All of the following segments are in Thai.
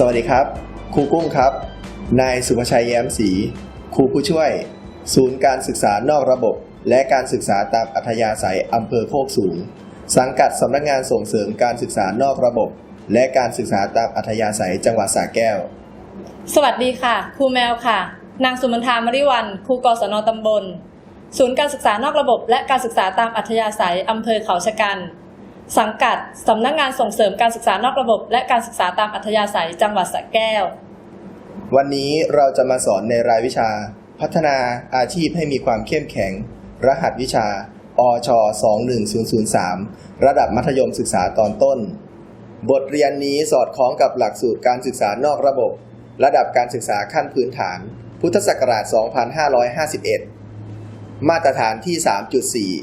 สวัสดีครับ ครูกุ้งครับ นายสุภชัยแย้มศรีครูผู้ช่วย ศูนย์การศึกษานอกระบบ และการศึกษาตามอัธยาศัยอำเภอโคกสูง สังกัดสำนักงานส่งเสริมการศึกษานอกระบบ และการศึกษาตามอัธยาศัยจังหวัดสระแก้ว สวัสดีค่ะ ครูแมวค่ะ นางสุมนทามริวันครูกศนตำบล ศูนย์การศึกษานอกระบบ และการศึกษาตามอัธยาศัยอำเภอเขาชะกัน สังกัดสำนักงานส่งเสริมการศึกษานอกระบบ และการศึกษาตามอัธยาศัยจังหวัดสระแก้ว วันนี้เราจะมาสอนในรายวิชา พัฒนาอาชีพให้มีความเข้มแข็ง รหัสวิชา อช 21003 ระดับมัธยมศึกษาตอนต้น บทเรียนนี้สอดคล้องกับหลักสูตรการศึกษานอกระบบ ระดับการศึกษาขั้นพื้นฐาน พุทธศักราช 2551 มาตรฐานที่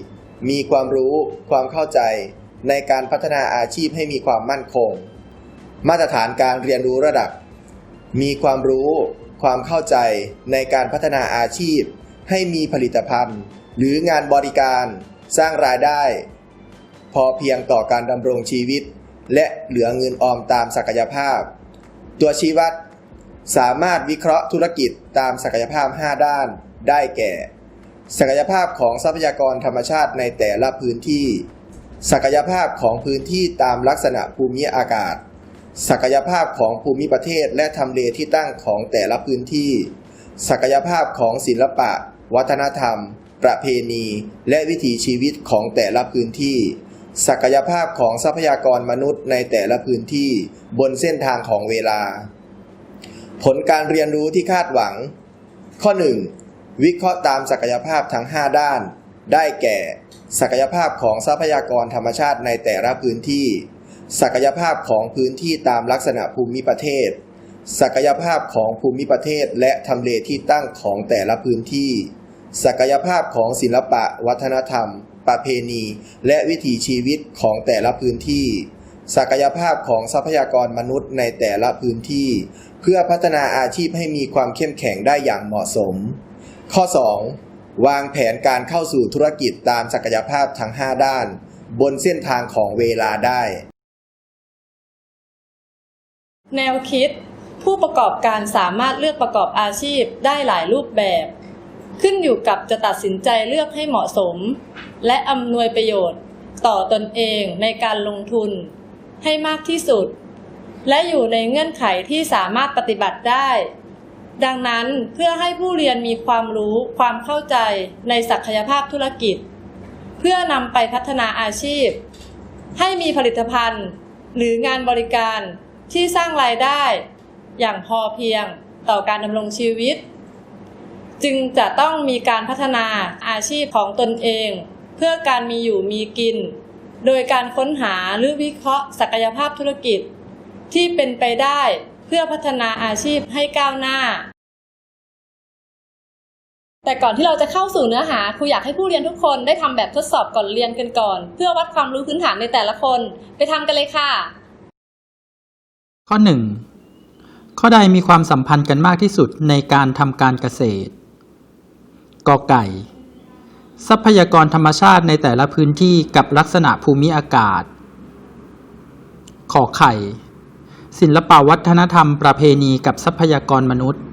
3.4 มีความรู้ ความเข้าใจ ในการพัฒนาอาชีพให้มีความมั่นคง มาตรฐานการเรียนรู้ระดับ มีความรู้ ความเข้าใจในการพัฒนาอาชีพ ให้มีผลิตภัณฑ์ หรืองานบริการสร้างรายได้ พอเพียงต่อการดำรงชีวิต และเหลือเงินออมตามศักยภาพ ตัวชี้วัดสามารถวิเคราะห์ธุรกิจตามศักยภาพ 5 ด้านได้แก่ ศักยภาพของทรัพยากรธรรมชาติในแต่ละพื้นที่ ศักยภาพของพื้นที่ตามลักษณะภูมิอากาศ ศักยภาพของภูมิประเทศและทำเลที่ตั้งของแต่ละพื้นที่ ศักยภาพของศิลปะ วัฒนธรรม ประเพณี และวิถีชีวิตของแต่ละพื้นที่ ศักยภาพของทรัพยากรมนุษย์ในแต่ละพื้นที่บนเส้นทางของเวลา ผลการเรียนรู้ที่คาดหวัง ข้อ 1. วิเคราะห์ตามศักยภาพทั้ง 5 ด้าน ได้แก่ ศักยภาพของทรัพยากรธรรมชาติในแต่ละพื้นที่ ศักยภาพของพื้นที่ตามลักษณะภูมิประเทศ ศักยภาพของภูมิประเทศและทำเลที่ตั้งของแต่ละพื้นที่ ศักยภาพของศิลปะ วัฒนธรรม ประเพณี และวิถีชีวิตของแต่ละพื้นที่ ศักยภาพของทรัพยากรมนุษย์ในแต่ละพื้นที่ เพื่อพัฒนาอาชีพให้มีความเข้มแข็งได้อย่างเหมาะสม ข้อ 2. วางแผนการเข้าสู่ธุรกิจตามศักยภาพทั้ง 5 ด้าน บนเส้นทางของเวลาได้ แนวคิด ผู้ประกอบการสามารถเลือกประกอบอาชีพได้หลายรูปแบบ ขึ้นอยู่กับจะตัดสินใจเลือกให้เหมาะสม และอำนวยประโยชน์ต่อตนเองในการลงทุนให้มากที่สุด และอยู่ในเงื่อนไขที่สามารถปฏิบัติได้ ดังนั้นเพื่อให้ผู้เรียนมีความรู้ความเข้าใจในศักยภาพธุรกิจ เพื่อนำไปพัฒนาอาชีพ ให้มีผลิตภัณฑ์ หรืองานบริการที่สร้างรายได้ อย่างพอเพียงต่อการดำรงชีวิต จึงจะต้องมีการพัฒนาอาชีพของตนเอง เพื่อการมีอยู่มีกิน โดยการค้นหาหรือวิเคราะห์ศักยภาพธุรกิจ ที่เป็นไปได้ พื่อพัฒนาอาชีพให้ก้าวหน้า แต่ก่อนที่เราจะเข้าสู่เนื้อหาครูอยากให้ผู้เรียนทุกคนได้ทำแบบทดสอบก่อนเรียนกันก่อน เพื่อวัดความรู้พื้นฐานในแต่ละคน ไปทำกันเลยค่ะ ข้อ 1. ข้อใดมีความสัมพันธ์กันมากที่สุดในการทำการเกษตรกอไก่ ทรัพยากรธรรมชาติในแต่ละพื้นที่กับลักษณะภูมิอากาศ ขอไข่ ศิลปวัฒนธรรมประเพณีกับทรัพยากรมนุษย์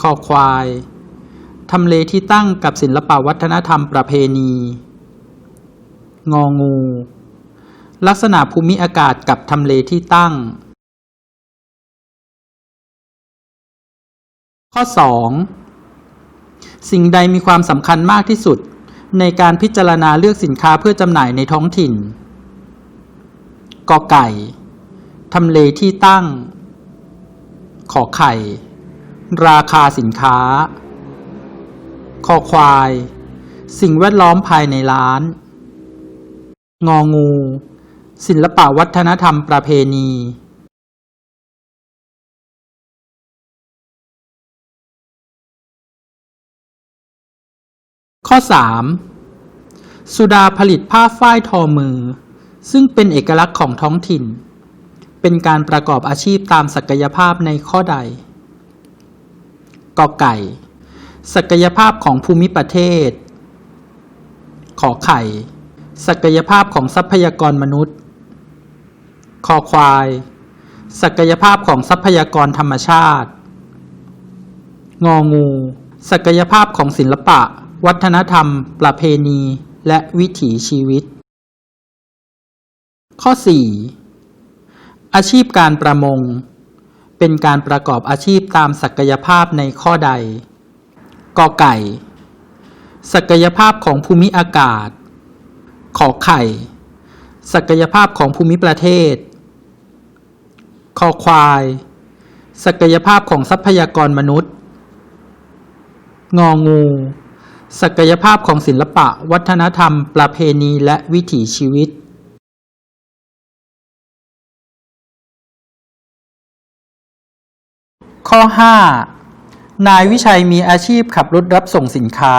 คอควาย ทำเลที่ตั้งกับศิลปวัฒนธรรมประเพณี งองู ลักษณะภูมิอากาศกับทำเลที่ตั้ง ข้อ 2. สิ่งใดมีความสำคัญมากที่สุด ในการพิจารณาเลือกสินค้าเพื่อจำหน่ายในท้องถิ่นกอไก่ ทำเลที่ตั้ง ขอไข่ ราคาสินค้า คอควาย สิ่งแวดล้อมภายในร้าน งองู ศิลปะวัฒนธรรมประเพณีข้อ 3. สุดาผลิตผ้าฝ้ายทอมือ ซึ่งเป็นเอกลักษณ์ของท้องถิ่น เป็นการประกอบอาชีพตามศักยภาพในข้อใดกอไก่ ศักยภาพของภูมิประเทศ ขอไข่ ศักยภาพของทรัพยากรมนุษย์ คอควาย ศักยภาพของทรัพยากรธรรมชาติ งองู ศักยภาพของศิลปะ วัฒนธรรม ประเพณี และวิถีชีวิต ข้อ 4. อาชีพการประมง เป็นการประกอบอาชีพตามศักยภาพในข้อใดกอไก่ ศักยภาพของภูมิอากาศ ขอไข่ ศักยภาพของภูมิประเทศคอควาย ศักยภาพของทรัพยากรมนุษย์ งองู ศักยภาพของศิลปะ วัฒนธรรม ประเพณีและวิถีชีวิต ข้อ 5. นายวิชัยมีอาชีพขับรถรับส่งสินค้า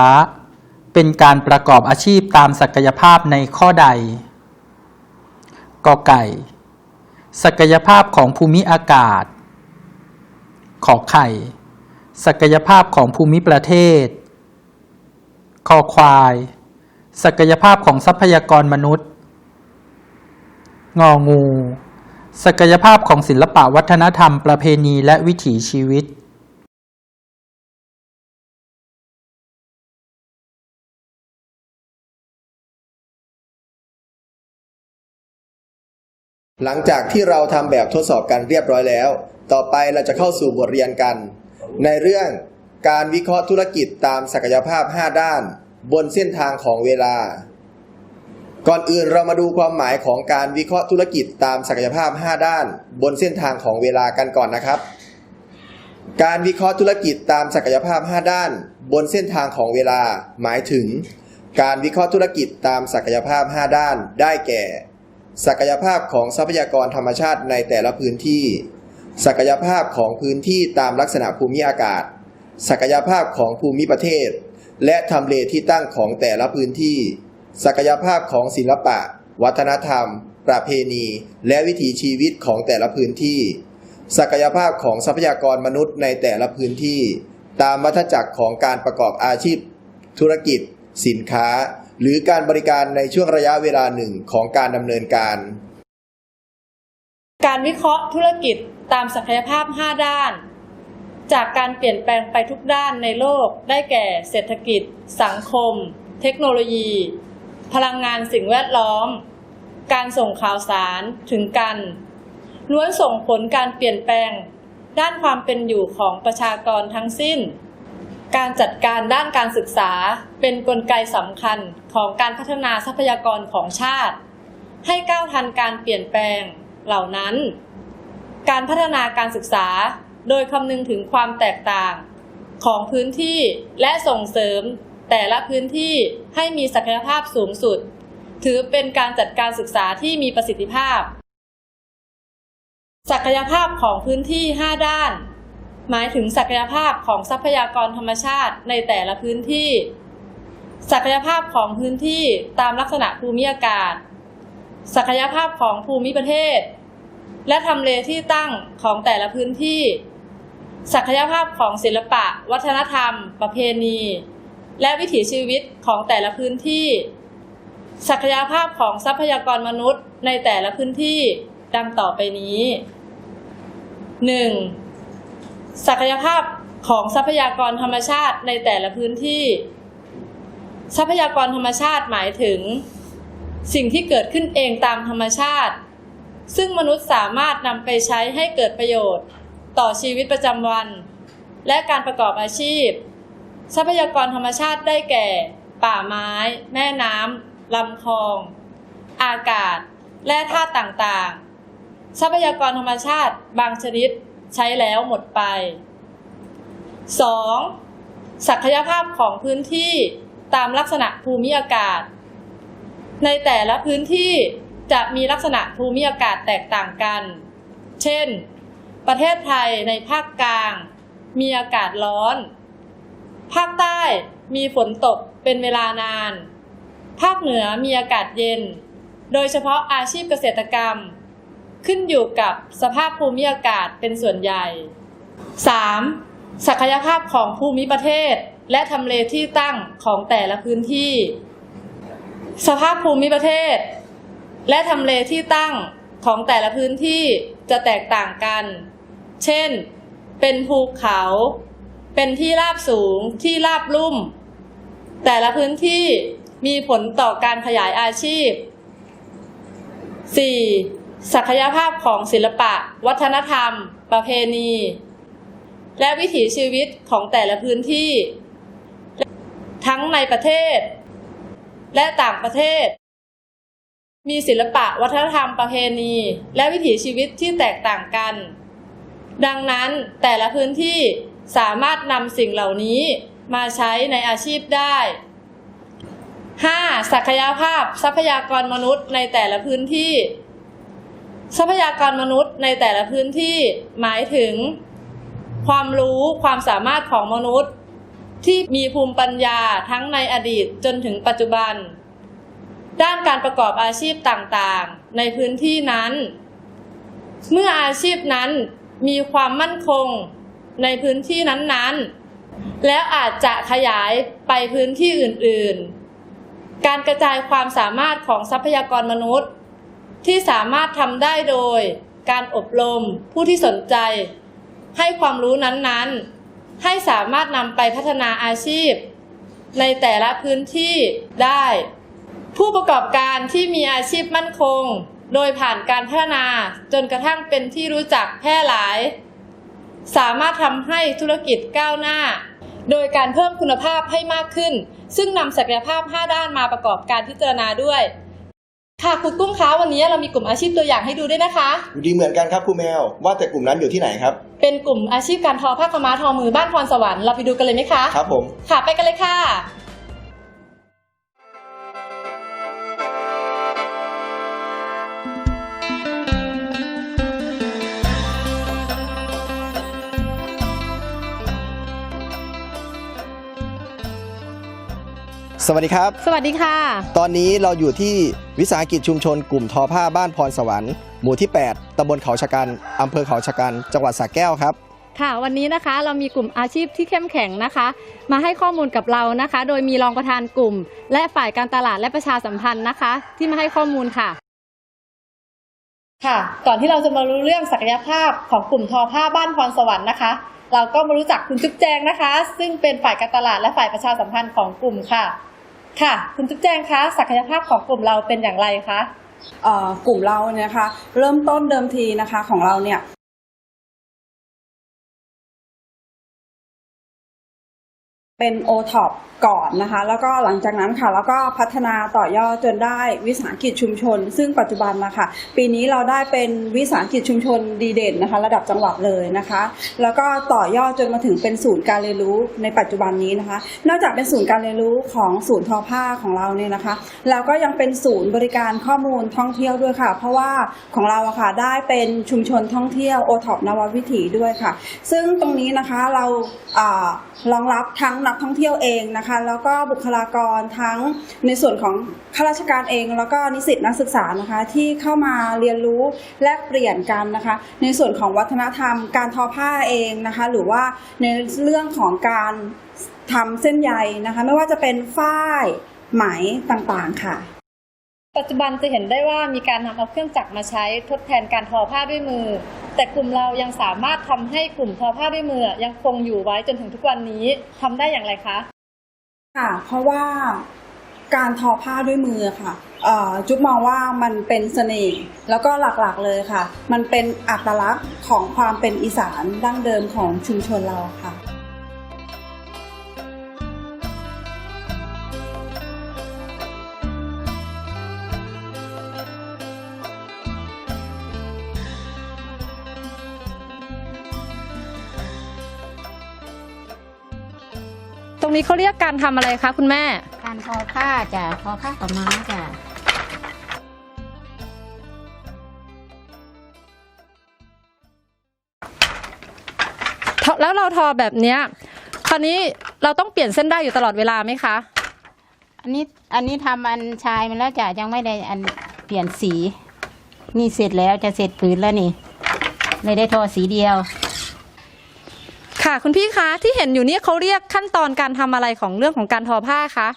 เป็นการประกอบอาชีพตามศักยภาพในข้อใดกอไก่ ศักยภาพของภูมิอากาศ ขอไข่ ศักยภาพของภูมิประเทศคอควาย ศักยภาพของทรัพยากรมนุษย์ งองู ศักยภาพของศิลปะวัฒนธรรมประเพณีและวิถีชีวิตหลังจากที่เราทำแบบทดสอบกันเรียบร้อยแล้ว ต่อไปเราจะเข้าสู่บทเรียนกัน ในเรื่องการวิเคราะห์ธุรกิจตามศักยภาพ 5 ด้าน บนเส้นทางของเวลา ก่อนอื่นเรามาดูความหมายของการวิเคราะห์ธุรกิจตามศักยภาพ 5 ด้าน บนเส้นทางของเวลากันก่อนนะครับ การวิเคราะห์ธุรกิจตามศักยภาพ 5 ด้าน บนเส้นทางของเวลา หมายถึง การวิเคราะห์ธุรกิจตามศักยภาพ 5 ด้าน ได้แก่ ศักยภาพของทรัพยากรธรรมชาติในแต่ละพื้นที่ ศักยภาพของพื้นที่ตามลักษณะภูมิอากาศ ศักยภาพของภูมิประเทศ และทำเลที่ตั้งของแต่ละพื้นที่ ศักยภาพของศิลปะ วัฒนธรรม ประเพณี และวิถีชีวิตของแต่ละพื้นที่ ศักยภาพของทรัพยากรมนุษย์ในแต่ละพื้นที่ ตามวัฏจักรของการประกอบอาชีพ ธุรกิจ สินค้า หรือการบริการในช่วงระยะเวลาหนึ่งของการดำเนินการ การวิเคราะห์ธุรกิจตามศักยภาพ 5 ด้านจากการเปลี่ยนแปลงไปทุกด้านในโลกได้แก่เศรษฐกิจ สังคม เทคโนโลยี พลังงานสิ่งแวดล้อม การส่งข่าวสารถึงกันล้วนส่งผลการเปลี่ยนแปลง ด้านความเป็นอยู่ของประชากรทั้งสิ้น การจัดการด้านการศึกษาเป็นนกลไกสำคัญของการพัฒนาทรัพยากรของชาติ ให้ก้าวทันการเปลี่ยนแปลงเหล่านั้น การพัฒนาการศึกษาโดยคำนึงถึงความแตกต่างของพื้นที่และส่งเสริม แต่ละพื้นที่ให้มีศักยภาพสูงสุด ถือเป็นการจัดการศึกษาที่มีประสิทธิภาพ ศักยภาพของพื้นที่ 5 ด้าน หมายถึงศักยภาพของทรัพยากรธรรมชาติในแต่ละพื้นที่ ศักยภาพของพื้นที่ตามลักษณะภูมิอากาศ ศักยภาพของภูมิประเทศ และทำเลที่ตั้งของแต่ละพื้นที่ ศักยภาพของศิลปะ วัฒนธรรม ประเพณี และวิถีชีวิตของแต่ละพื้นที่ ศักยภาพของทรัพยากรมนุษย์ในแต่ละพื้นที่ดังต่อไปนี้ 1. ศักยภาพของทรัพยากรธรรมชาติในแต่ละพื้นที่ ทรัพยากรธรรมชาติหมายถึง สิ่งที่เกิดขึ้นเองตามธรรมชาติ ซึ่งมนุษย์สามารถนำไปใช้ให้เกิดประโยชน์ ต่อชีวิตประจำวัน และการประกอบอาชีพ ทรัพยากรธรรมชาติได้แก่ ป่าไม้ แม่น้ำลำคลอง อากาศแร่ธาตุต่างๆ ทรัพยากรธรรมชาติบางชนิดใช้แล้วหมดไป 2. ศักยภาพของพื้นที่ตามลักษณะภูมิอากาศ ในแต่ละพื้นที่จะมีลักษณะภูมิอากาศแตกต่างกัน เช่น ประเทศไทยในภาคกลาง มีอากาศร้อน ภาคใต้มีฝนตกเป็นเวลานาน ภาคเหนือมีอากาศเย็น โดยเฉพาะอาชีพเกษตรกรรม ขึ้นอยู่กับสภาพภูมิอากาศเป็นส่วนใหญ่ 3. ศักยภาพของภูมิประเทศ และทำเลที่ตั้งของแต่ละพื้นที่ สภาพภูมิประเทศ และทำเลที่ตั้งของแต่ละพื้นที่จะแตกต่างกัน เช่น เป็นภูเขา เป็นที่ราบสูงที่ราบลุ่ม แต่ละพื้นที่มีผลต่อการขยายอาชีพ 4. ศักยภาพของศิลปะ วัฒนธรรม ประเพณี และวิถีชีวิตของแต่ละพื้นที่ ทั้งในประเทศ และต่างประเทศ มีศิลปะวัฒนธรรมประเพณี และวิถีชีวิตที่แตกต่างกัน ดังนั้นแต่ละพื้นที่ สามารถนำสิ่งเหล่านี้มาใช้ในอาชีพได้ 5. ศักยภาพทรัพยากรมนุษย์ในแต่ละพื้นที่ ทรัพยากรมนุษย์ในแต่ละพื้นที่หมายถึง ความรู้ความสามารถของมนุษย์ ที่มีภูมิปัญญาทั้งในอดีตจนถึงปัจจุบัน ด้านการประกอบอาชีพต่างๆ ในพื้นที่นั้น เมื่ออาชีพนั้นมีความมั่นคง ในพื้นที่นั้นๆ แล้วอาจจะขยายไปพื้นที่อื่นๆ การกระจายความสามารถของทรัพยากรมนุษย์ ที่สามารถทำได้โดย การอบรมผู้ที่สนใจ ให้ความรู้นั้นๆ ให้สามารถนำไปพัฒนาอาชีพ ในแต่ละพื้นที่ได้ ผู้ประกอบการที่มีอาชีพมั่นคง โดยผ่านการพัฒนาจนกระทั่งเป็นที่รู้จักแพร่หลาย สามารถทำให้ธุรกิจก้าวหน้า โดยการเพิ่มคุณภาพให้มากขึ้น ซึ่งนำศักยภาพ 5 ด้านมาประกอบการพิจารณาด้วย ค่ะครูกุ้งคะวันนี้เรามีกลุ่มอาชีพตัวอย่างให้ดูด้วยนะคะ อยู่ดีเหมือนกันครับครูแมว ว่าแต่กลุ่มนั้นอยู่ที่ไหนครับ เป็นกลุ่มอาชีพการทอผ้าขาวม้าทอมือบ้านพรสวรรค์เราไปดูกันเลยไหมคะ ครับผม ค่ะไปกันเลยค่ะ สวัสดีครับ สวัสดีค่ะ ตอนนี้เราอยู่ที่วิสาหกิจชุมชนกลุ่มทอผ้าบ้านพรสวรรค์หมู่ที่ 8ตำบลเขาชะกันอำเภอเขาชะกันจังหวัดสระแก้วครับ ค่ะวันนี้นะคะเรามีกลุ่มอาชีพที่เข้มแข็งนะคะ มาให้ข้อมูลกับเรานะคะ โดยมีรองประธานกลุ่ม และฝ่ายการตลาดและประชาสัมพันธ์นะคะ ที่มาให้ข้อมูลค่ะ ค่ะ ก่อนที่เราจะมารู้เรื่องศักยภาพของกลุ่มทอผ้าบ้านพรสวรรค์นะคะ เราก็มารู้จักคุณจุ๊บแจงนะคะ ซึ่งเป็นฝ่ายการตลาดและฝ่ายประชาสัมพันธ์ของกลุ่มค่ะ ค่ะ คุณจุ๊บแจงคะศักยภาพของกลุ่มเราเป็นอย่างไรคะ เอ่อกลุ่มเราเนี่ยนะคะเริ่มต้นเดิมทีนะคะของเราเนี่ย เป็น o t o p ก่อนนะคะ แล้วก็หลังจากนั้นค่ะ แล้วก็พัฒนาต่อยอดจนได้วิสาหกิจชุมชน ซึ่งปัจจุบันนะคะ ปีนี้เราได้เป็นวิสาหกิจชุมชนดีเด่นนะคะ ระดับจังหวัดเลยนะคะ แล้วก็ต่อยอดจนมาถึงเป็นศูนย์การเรียนรู้ในปัจจุบันนี้นะคะ นอกจากเป็นศูนย์การเรียนรู้ของศูนย์ทอผ้าของเราเนี่ยนะคะแล้วก็ยังเป็นศูนย์บริการข้อมูลท่องเที่ยวด้วยค่ะ เพราะว่าของเราอะค่ะได้เป็นชุมชนท่องเที่ยวโอท็อปนววิถีด้วยค่ะ ซึ่งตรงนี้นะคะเรารองรับทั้งนกท่องเที่ยวเองนะคะ แล้วก็บุคลากรทั้งในส่วนของข้าราชการเอง แล้วก็นิสิตนักศึกษานะคะที่เข้ามาเรียนรู้แลกเปลี่ยนกันนะคะ ในส่วนของวัฒนธรรม การทอผ้าเองนะคะ หรือว่าในเรื่องของการทำเส้นใยนะคะ ไม่ว่าจะเป็นฝ้ายไหมต่างๆค่ะ ปัจจุบันจะเห็นได้ว่ามีการนำเอาเครื่องจักรมาใช้ทดแทนการทอผ้าด้วยมือ แต่กลุ่มเรายังสามารถทำให้กลุ่มทอผ้าด้วยมือยังคงอยู่ไว้จนถึงทุกวันนี้ทำได้อย่างไรคะค่ะ เพราะว่าการทอผ้าด้วยมือค่ะจุ๊บมองว่ามันเป็นเสน่ห์แล้วก็หลักๆเลยค่ะ มันเป็นอัตลักษณ์ของความเป็นอีสานดั้งเดิมของชุมชนเราค่ะ รงนี้เขาเรียกการทำอะไรคะคุณแม่ การทอผ้าจ้ะทอผ้าต่อไม้จ้ะทอแล้วเราทอแบบเนี้ยคราวนี้เราต้องเปลี่ยนเส้นได้อยู่ตลอดเวลาไหมคะ อันนี้อันนี้ทำอันชายมาแล้วจ้ะยังไม่ได้อันเปลี่ยนสี นี่เสร็จแล้วจะเสร็จผืนแล้วนี่เลยได้ทอสีเดียว ค่ะ คุณพี่คะที่เห็นอยู่นี่เขาเรียกขั้นตอนการทำอะไรของเรื่องของการทอผ้าคะ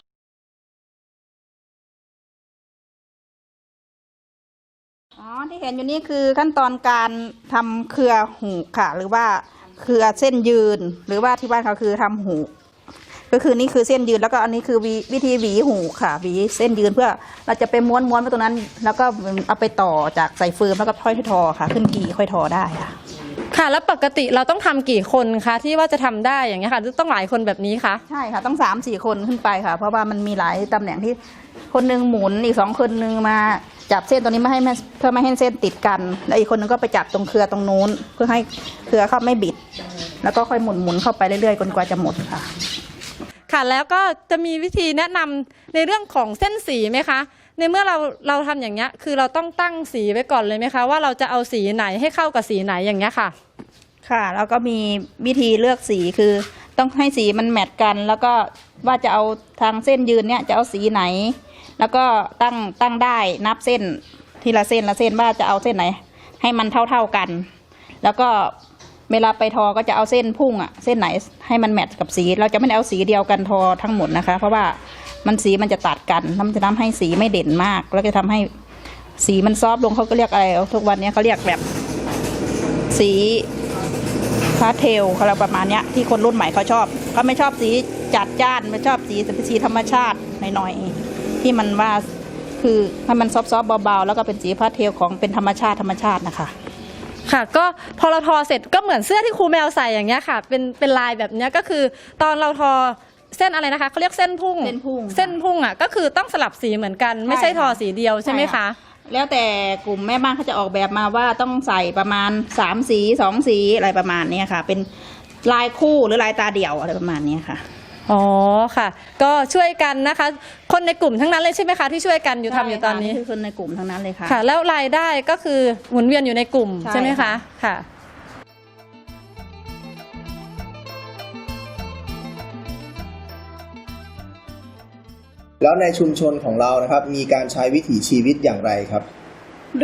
อ๋อที่เห็นอยู่นี่คือขั้นตอนการทำเครือหูกค่ะ หรือว่าเครือเส้นยืน หรือว่าที่บ้านเขาคือทำหูกก็คือนี่คือเส้นยืนแล้วก็อันนี้คือวิวิธีหวีหูกค่ะหวีเส้นยืนเพื่อเราจะไปม้วนม้วนไว้ตรงนั้น แล้วก็เอาไปต่อจากใส่เฟืนแล้วก็ค่อยทอค่ะ ขึ้นกี่ค่อยทอได้ค่ะ ค่ะ แล้วปกติเราต้องทำกี่คนคะที่ว่าจะทำได้อย่างเงี้ยค่ะหรือต้องหลายคนแบบนี้คะ ใช่ค่ะต้องสามสี่คนขึ้นไปค่ะ เพราะว่ามันมีหลายตำแหน่งที่คนหนึงหมุนอีกสองคนหนึงมาจับเส้นตรงนี้ไม่ให้แม่เพื่อไม่ให้เส้นติดกัน แล้วอีกคนหนึงก็ไปจับตรงเครือตรงนู้น เพื่อให้เครือเข้าไม่บิด แล้วก็ค่อยหมุนหมุนเข้าไปเรื่อยๆจนกว่าจะหมดค่ะ ค่ะแล้วก็จะมีวิธีแนะนำในเรื่องของเส้นสีไหมคะ ในเมื่อเราเราทำอย่างเงี้ยคือเราต้องตั้งสีไว้ก่อนเลยไหมคะ ว่าเราจะเอาสีไหนให้เข้ากับสีไหนอย่างเงี้ยค่ะ ค่ะ แล้วก็มีวิธีเลือกสีคือ ต้องให้สีมันแมทกัน แล้วก็ว่าจะเอาทางเส้นยืนเนี่ยจะเอาสีไหน แล้วก็ตั้งตั้งได้นับเส้นทีละเส้นละเส้นว่าจะเอาเส้นไหน ให้มันเท่าเท่าๆกัน แล้วก็เวลาไปทอก็จะเอาเส้นพุ่งอะเส้นไหนให้มันแมทกับสี เราจะไม่ได้เอาสีเดียวกันทอทั้งหมดนะคะ เพราะว่า มันสีมันจะตัดกันแล้วมันจะทำให้สีไม่เด่นมาก แล้วก็จะทำให้สีมันซอฟลงเขาก็เรียกอะไรทุกวันนี้เขาเรียกแบบ สีพาสเทลอะไรประมาณนี้ที่คนรุ่นใหม่เขาชอบเขาไม่ชอบสีจัดจ้านไม่ชอบสีสีธรรมชาติหน่อยๆที่มันว่าคือให้มันซอฟต์ๆเบาๆแล้วก็เป็นสีพาสเทลของเป็นธรรมชาติธรรมชาตินะคะ ค่ะ ก็พอเราทอเสร็จก็เหมือนเสื้อที่ครูแมวใส่อย่างเงี้ยค่ะ เป็นเป็นลายแบบเนี้ยก็คือตอนเราทอ เส้นอะไรนะคะเขาเรียกเส้นพุ่งเส้นพุ่ง เส้นพุ่งอะก็คือต้องสลับสีเหมือนกัน ไม่ใช่ใช่ทอค่ะสีเดียวใช่ไหมใช่คะค่ะแล้วแต่กลุ่มแม่บ้านเขาจะออกแบบมาว่าต้องใส่ประมาณสามสีสองสีอะไรประมาณเนี้ยค่ะ เป็นลายคู่หรือลายตาเดี่ยวอะไรประมาณเนี้ยค่ะอ๋อค่ะ ก็ช่วยกันนะคะ คนในกลุ่มทั้งนั้นเลยใช่ไหมคะที่ช่วยกันอยู่ทำอยู่ตอนนี้ใช่ค่ะคือคนในกลุ่มทั้งนั้นเลยค่ะค่ะ แล้วรายได้ก็คือหมุนเวียนอยู่ในกลุ่มใช่ใช่ไหมคะค่ะ แล้วในชุมชนของเรานะครับ มีการใช้วิถีชีวิตอย่างไรครับ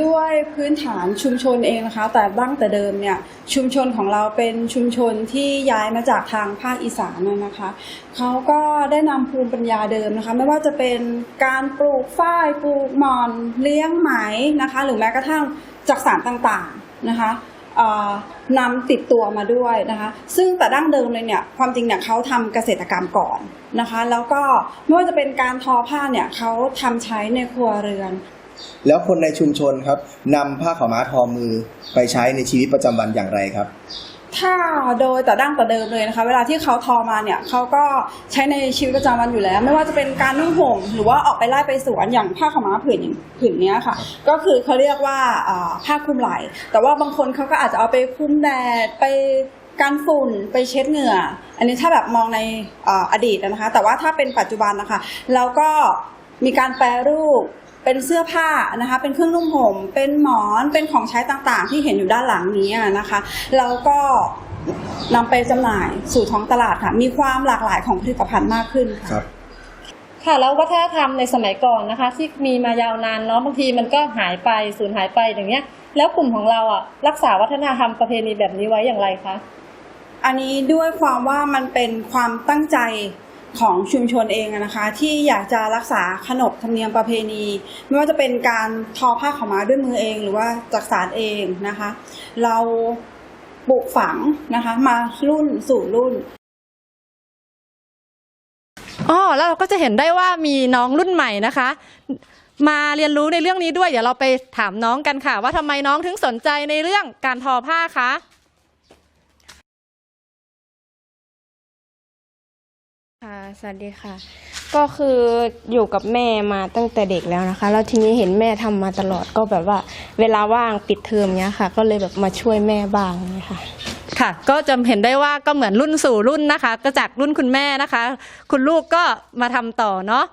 ด้วยพื้นฐานชุมชนเองนะคะ แต่ตั้งแต่เดิมเนี่ยชุมชนของเราเป็นชุมชนที่ย้ายมาจากทางภาคอีสานนะคะเขาก็ได้นำภูมิปัญญาเดิมนะคะ ไม่ว่าจะเป็นการปลูกฝ้ายปลูกหมอนเลี้ยงไหมนะคะ หรือแม้กระทั่งจักสารต่างๆนะคะ นำติดตัวมาด้วยนะคะ ซึ่งแต่ดั้งเดิมเลยเนี่ยความจริงเนี่ยเขาทำเกษตรกรรมก่อนนะคะ แล้วก็ไม่ว่าจะเป็นการทอผ้าเนี่ยเขาทำใช้ในครัวเรือน แล้วคนในชุมชนครับนำผ้าขาวม้าทอมือไปใช้ในชีวิตประจำวันอย่างไรครับ ถ้าโดยแต่ดั้งแต่เดิมเลยนะคะ เวลาที่เขาทอมาเนี่ยเขาก็ใช้ในชีวิตประจำวันอยู่แล้ว ไม่ว่าจะเป็นการนุ่งห่มหรือว่าออกไปไล่ไปสวนอย่างผ้าขาวม้าผืนอย่างผืนเนี้ยค่ะ ก็คือเขาเรียกว่าผ้าคลุมไหล่แต่ว่าบางคนเขาก็อาจจะเอาไปคลุมแดดไปการฝุ่นไปเช็ดเหงื่อ อันนี้ถ้าแบบมองในออดีตนะคะ แต่ว่าถ้าเป็นปัจจุบันนะคะ เราก็มีการแปรรูป เป็นเสื้อผ้านะคะ เป็นเครื่องนุ่งห่ม เป็นหมอน เป็นของใช้ต่างๆ ที่เห็นอยู่ด้านหลังนี้อะนะคะ แล้วก็นำไปจำหน่ายสู่ท้องตลาดค่ะ มีความหลากหลายของผลิตภัณฑ์มากขึ้นค่ะครับค่ะ แล้ววัฒนธรรมในสมัยก่อนนะคะ ที่มีมายาวนานเนาะบางทีมันก็หายไปสูญหายไปอย่างเงี้ย แล้วกลุ่มของเราอะรักษาวัฒนธรรมประเพณีแบบนี้ไว้อย่างไรคะอันนี้ด้วยความว่ามันเป็นความตั้งใจ ของชุมชนเองนะคะที่อยากจะรักษาขนบธรรมเนียมประเพณี ไม่ว่าจะเป็นการทอผ้าขาวม้าด้วยมือเอง หรือว่าจักสารเองนะคะ เราปลูกฝังนะคะมารุ่นสู่รุ่นอ๋อแล้วเราก็จะเห็นได้ว่ามีน้องรุ่นใหม่นะคะ มาเรียนรู้ในเรื่องนี้ด้วย เดี๋ยวเราไปถามน้องกันค่ะ ว่าทำไมน้องถึงสนใจในเรื่องการทอผ้าคะ ค่ะสวัสดีค่ะ ก็คืออยู่กับแม่มาตั้งแต่เด็กแล้วนะคะ แล้วทีนี้เห็นแม่ทำมาตลอดก็แบบว่า เวลาว่างปิดเทอมเนี้ยค่ะ ก็เลยแบบมาช่วยแม่บ้างเนี้ยค่ะ ค่ะ ก็จะเห็นได้ว่าก็เหมือนรุ่นสู่รุ่นนะคะ ก็จากรุ่นคุณแม่นะคะ คุณลูกก็มาทำต่อเนาะ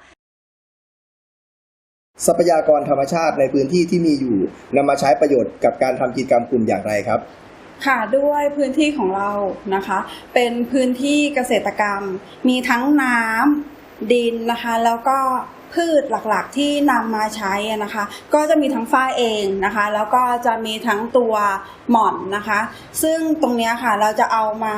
ทรัพยากรธรรมชาติในพื้นที่ที่มีอยู่นำมาใช้ประโยชน์กับการทำกิจกรรมกลุ่มอย่างไรครับ ค่ะด้วยพื้นที่ของเรานะคะ เป็นพื้นที่เกษตรกรรม มีทั้งน้ำดินนะคะ แล้วก็พืชหลักๆที่นำมาใช้นะคะ ก็จะมีทั้งฝ้ายเองนะคะ แล้วก็จะมีทั้งตัวหม่อนนะคะ ซึ่งตรงนี้ค่ะเราจะเอามา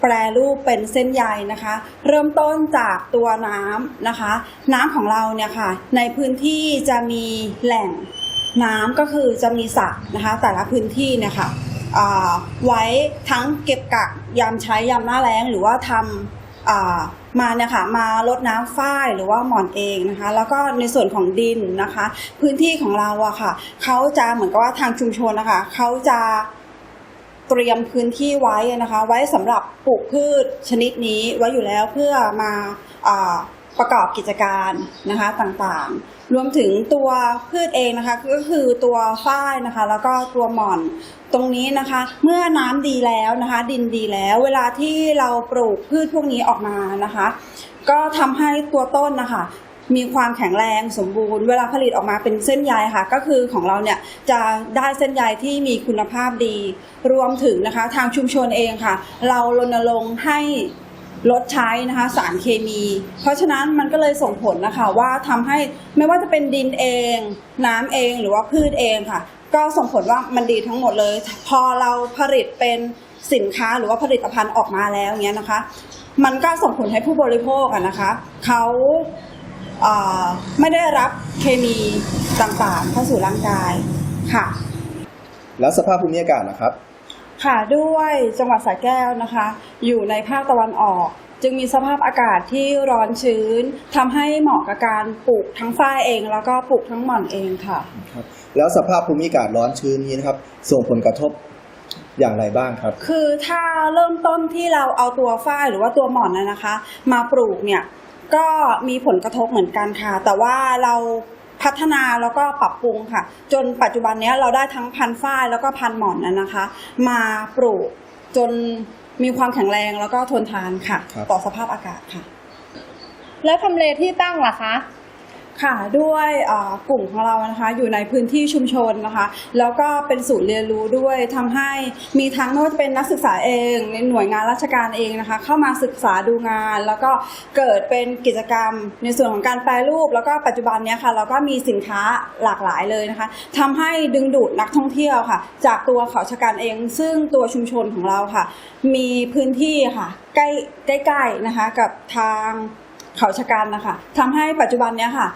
แปรรูปเป็นเส้นใยนะคะ เริ่มต้นจากตัวน้ำนะคะ น้ำของเราเนี่ยค่ะ ในพื้นที่จะมีแหล่งน้ำก็คือจะมีสระนะคะ แต่ละพื้นที่เนี่ยค่ะ ไว้ทั้งเก็บกักยามใช้ยามหน้าแล้งหรือว่าทำมาเนี่ยค่ะมาลดน้ำฝ้ายหรือว่าหมอนเองนะคะ แล้วก็ในส่วนของดินนะคะ พื้นที่ของเราอะค่ะเขาจะเหมือนกับว่าทางชุมชนนะคะเขาจะเตรียมพื้นที่ไว้นะคะ ไว้สำหรับปลูกพืชชนิดนี้ไว้อยู่แล้วเพื่อมาอ่าประกอบกิจการนะคะต่างๆ รวมถึงตัวพืชเองนะคะก็คือตัวฝ้ายนะคะ แล้วก็ตัวหม่อนตรงนี้นะคะ เมื่อน้ำดีแล้วนะคะ ดินดีแล้ว เวลาที่เราปลูกพืชพวกนี้ออกมานะคะ ก็ทำให้ตัวต้นนะคะมีความแข็งแรงสมบูรณ์ เวลาผลิตออกมาเป็นเส้นใยค่ะ ก็คือของเราเนี่ยจะได้เส้นใยที่มีคุณภาพดี รวมถึงนะคะ ทางชุมชนเองค่ะ เรารณรงค์ให้ ลดใช้นะคะสารเคมี เพราะฉะนั้นมันก็เลยส่งผลนะคะว่าทำให้ไม่ว่าจะเป็นดินเอง น้ำเองหรือว่าพืชเองค่ะ ก็ส่งผลว่ามันดีทั้งหมดเลย พอเราผลิตเป็นสินค้าหรือว่าผลิตภัณฑ์ออกมาแล้วเนี้ยนะคะ มันก็ส่งผลให้ผู้บริโภคอะนะคะเขาไม่ได้รับเคมีต่างๆเข้าสู่ร่างกายค่ะ แล้วสภาพภูมิอากาศนะครับ ค่ะด้วยจังหวัดสระแก้วนะคะ อยู่ในภาคตะวันออก จึงมีสภาพอากาศที่ร้อนชื้นทำให้เหมาะกับการปลูกทั้งฝ้ายเอง แล้วก็ปลูกทั้งหม่อนเองค่ะ ครับแล้วสภาพภูมิอากาศร้อนชื้นนี้นะครับ ส่งผลกระทบอย่างไรบ้างครับ คือถ้าเริ่มต้นที่เราเอาตัวฝ้ายหรือว่าตัวหม่อนนะนะคะ มาปลูกเนี่ยก็มีผลกระทบเหมือนกันค่ะ แต่ว่าเรา พัฒนาแล้วก็ปรับปรุงค่ะ จนปัจจุบันเนี้ยเราได้ทั้งพันธุ์ฝ้ายแล้วก็พันธุ์หม่อนนะนะคะ มาปลูกจนมีความแข็งแรงแล้วก็ทนทานค่ะครับต่อสภาพอากาศค่ะ แล้วทำเลที่ตั้งล่ะคะ ค่ะด้วยกลุ่มของเรานะคะอยู่ในพื้นที่ชุมชนนะคะ แล้วก็เป็นศูนย์เรียนรู้ด้วยทำให้มีทั้งไม่ว่าจะเป็นนักศึกษาเอง ในหน่วยงานราชการเองนะคะ เข้ามาศึกษาดูงาน แล้วก็เกิดเป็นกิจกรรม ในส่วนของการแปรรูป แล้วก็ปัจจุบันเนี้ยค่ะเราก็มีสินค้าหลากหลายเลยนะคะทำให้ดึงดูดนักท่องเที่ยวค่ะ จากตัวเขาชะกันเอง ซึ่งตัวชุมชนของเราค่ะ มีพื้นที่ค่ะใกล้ใกล้ๆนะคะกับทางเขาชะกันนะคะทำให้ปัจจุบันเนี้ยค่ะ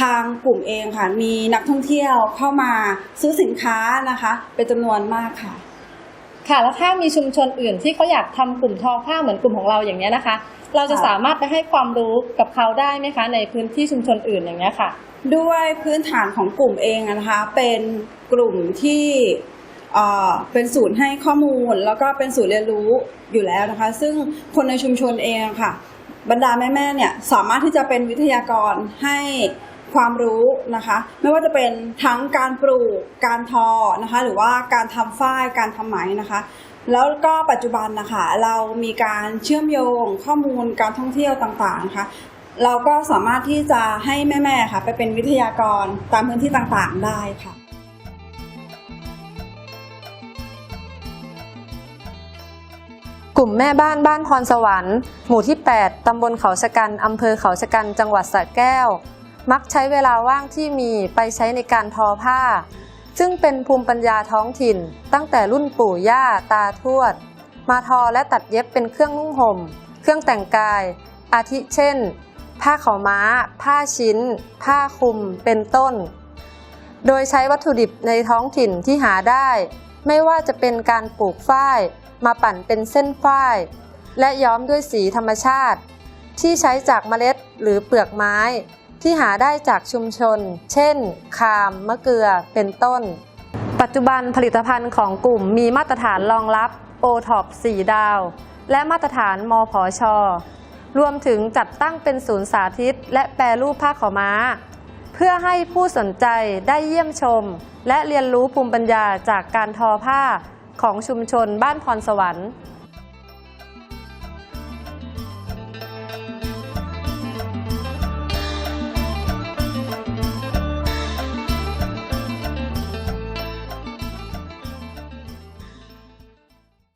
ทางกลุ่มเองค่ะ มีนักท่องเที่ยวเข้ามาซื้อสินค้านะคะ เป็นจำนวนมากค่ะ ค่ะแล้วถ้ามีชุมชนอื่นที่เขาอยากทำกลุ่มทอผ้าเหมือนกลุ่มของเราอย่างเนี้ยนะคะ เราจะค่ะ สามารถไปให้ความรู้กับเขาได้ไหมคะ ในพื้นที่ชุมชนอื่นอย่างเงี้ยค่ะ ด้วยพื้นฐานของกลุ่มเองอะนะคะเป็นกลุ่มที่เอ่อเป็นศูนย์ให้ข้อมูล แล้วก็เป็นศูนย์เรียนรู้อยู่แล้วนะคะ ซึ่งคนในชุมชนเองค่ะ บรรดาแม่ๆเนี่ยสามารถที่จะเป็นวิทยากรให้ ความรู้นะคะ ไม่ว่าจะเป็นทั้งการปลูกการทอนะคะ หรือว่าการทำฝ้ายการทำไหมนะคะ แล้วก็ปัจจุบันนะคะเรามีการเชื่อมโยงข้อมูลการท่องเที่ยวต่างๆนะคะเราก็สามารถที่จะให้แม่ๆค่ะไปเป็นวิทยากรตามพื้นที่ต่างๆได้ค่ะกลุ่มแม่บ้านบ้านพรสวรรค์ หมู่ที่ 8 ตำบลเขาชะกัน อำเภอเขาชะกัน จังหวัดสระแก้ว มักใช้เวลาว่างที่มีไปใช้ในการทอผ้า ซึ่งเป็นภูมิปัญญาท้องถิ่น ตั้งแต่รุ่นปู่ย่าตาทวด มาทอและตัดเย็บเป็นเครื่องนุ่งห่ม เครื่องแต่งกาย อาทิเช่น ผ้าขาวม้า ผ้าชิ้น ผ้าคลุม เป็นต้น โดยใช้วัตถุดิบในท้องถิ่นที่หาได้ ไม่ว่าจะเป็นการปลูกฝ้าย มาปั่นเป็นเส้นฝ้ายและย้อมด้วยสีธรรมชาติ ที่ใช้จากเมล็ดหรือเปลือกไม้ ที่หาได้จากชุมชน เช่น คาม มะเกลือ เป็นต้น ปัจจุบันผลิตภัณฑ์ของกลุ่มมีมาตรฐานรองรับ o t o p 4 ดาว และมาตรฐานมพชรวมถึงจัดตั้งเป็นศูนย์สาธิต และแปรรูปผ้าขาวม้า เพื่อให้ผู้สนใจได้เยี่ยมชม และเรียนรู้ภูมิปัญญาจากการทอผ้าของชุมชนบ้านพรสวรรค์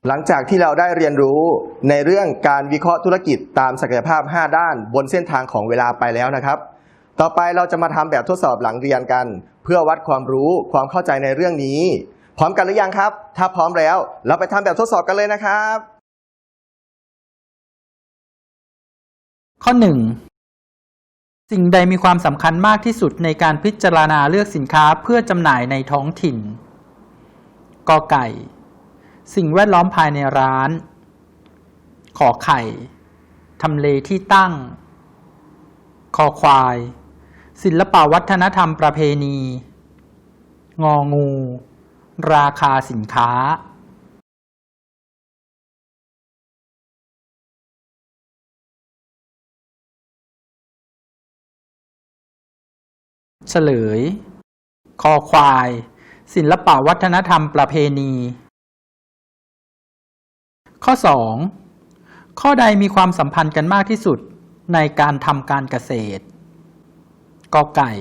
หลังจากที่เราได้เรียนรู้ในเรื่องการวิเคราะห์ธุรกิจตามศักยภาพ 5 ด้านบนเส้นทางของเวลาไปแล้วนะครับ ต่อไปเราจะมาทำแบบทดสอบหลังเรียนกัน เพื่อวัดความรู้ความเข้าใจในเรื่องนี้ พร้อมกันหรือยังครับ ถ้าพร้อมแล้ว เราไปทำแบบทดสอบกันเลยนะครับ ข้อ 1 สิ่งใดมีความสำคัญมากที่สุดในการพิจารณาเลือกสินค้าเพื่อจำหน่ายในท้องถิ่นกอไก่ สิ่งแวดล้อมภายในร้าน ขอไข่ ทำเลที่ตั้ง คอควาย ศิลปวัฒนธรรมประเพณี งองู ราคาสินค้าเฉลย คอควาย ศิลปวัฒนธรรมประเพณี ข้อ 2 ข้อใดมีความสัมพันธ์กันมากที่สุดในการทำการเกษตรกอไก่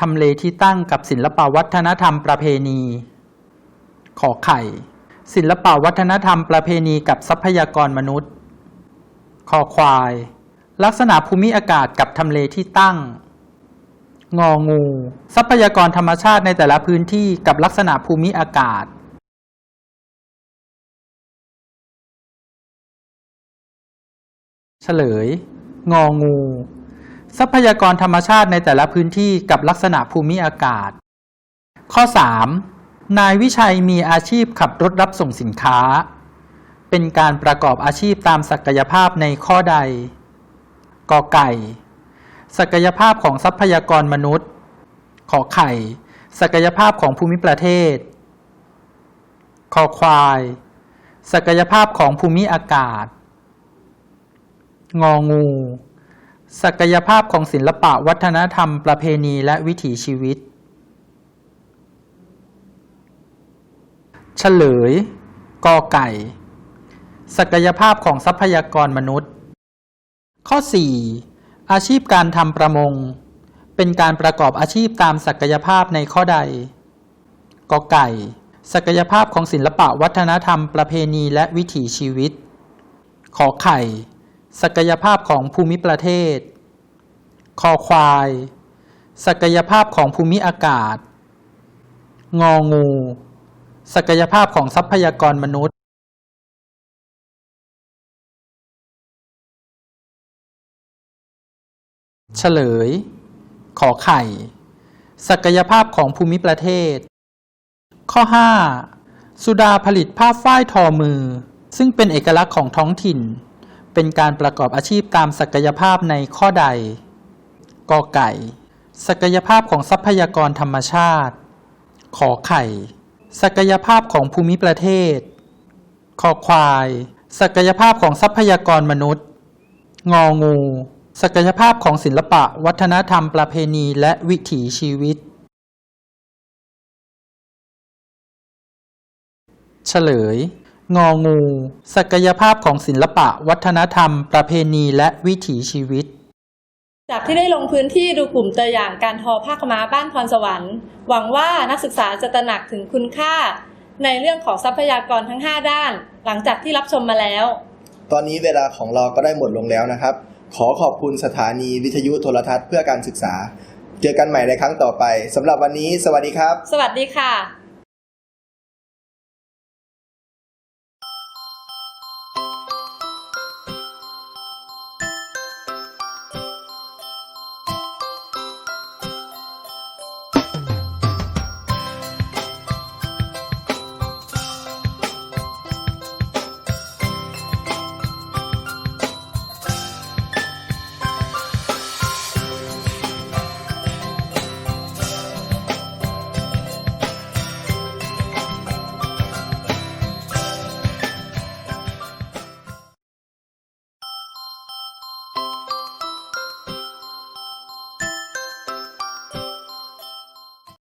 ทำเลที่ตั้งกับศิลปวัฒนธรรมประเพณี ขอไข่ ศิลปวัฒนธรรมประเพณีกับทรัพยากรมนุษย์ คอควาย ลักษณะภูมิอากาศกับทำเลที่ตั้ง งองู ทรัพยากรธรรมชาติในแต่ละพื้นที่กับลักษณะภูมิอากาศ เฉลย งองู ทรัพยากรธรรมชาติในแต่ละพื้นที่กับลักษณะภูมิอากาศ ข้อ 3. นายวิชัยมีอาชีพขับรถรับส่งสินค้า เป็นการประกอบอาชีพตามศักยภาพในข้อใดกอไก่ ศักยภาพของทรัพยากรมนุษย์ ขอไข่ ศักยภาพของภูมิประเทศคอควาย ศักยภาพของภูมิอากาศ งองู ศักยภาพของศิลปะวัฒนธรรมประเพณีและวิถีชีวิต เฉลย กอไก่ ศักยภาพของทรัพยากรมนุษย์ ข้อ 4 อาชีพการทำประมง เป็นการประกอบอาชีพตามศักยภาพในข้อใด กอไก่ ศักยภาพของศิลปะวัฒนธรรมประเพณีและวิถีชีวิต ขอไข่ ศักยภาพของภูมิประเทศ คอควาย ศักยภาพของภูมิอากาศ งองู ศักยภาพของทรัพยากรมนุษย์เฉลย ขอไข่ ศักยภาพของภูมิประเทศ ข้อ 5 สุดาผลิตผ้าฝ้ายทอมือ ซึ่งเป็นเอกลักษณ์ของท้องถิ่น เป็นการประกอบอาชีพตามศักยภาพในข้อใดกอไก่ ศักยภาพของทรัพยากรธรรมชาติ ขอไข่ ศักยภาพของภูมิประเทศคอควาย ศักยภาพของทรัพยากรมนุษย์ งองู ศักยภาพของศิลปะ วัฒนธรรมประเพณีและวิถีชีวิต เฉลย งองู ศักยภาพของศิลปะ วัฒนธรรม ประเพณีและวิถีชีวิต จากที่ได้ลงพื้นที่ดูกลุ่มตัวอย่างการทอผ้าขาวม้าบ้านพรสวรรค์ หวังว่านักศึกษาจะตระหนักถึงคุณค่า ในเรื่องของทรัพยากรทั้ง 5 ด้าน หลังจากที่รับชมมาแล้ว ตอนนี้เวลาของเราก็ได้หมดลงแล้วนะครับ ขอขอบคุณสถานีวิทยุโทรทัศน์เพื่อการศึกษา เจอกันใหม่ในครั้งต่อไปสำหรับวันนี้ สวัสดีครับ สวัสดีค่ะ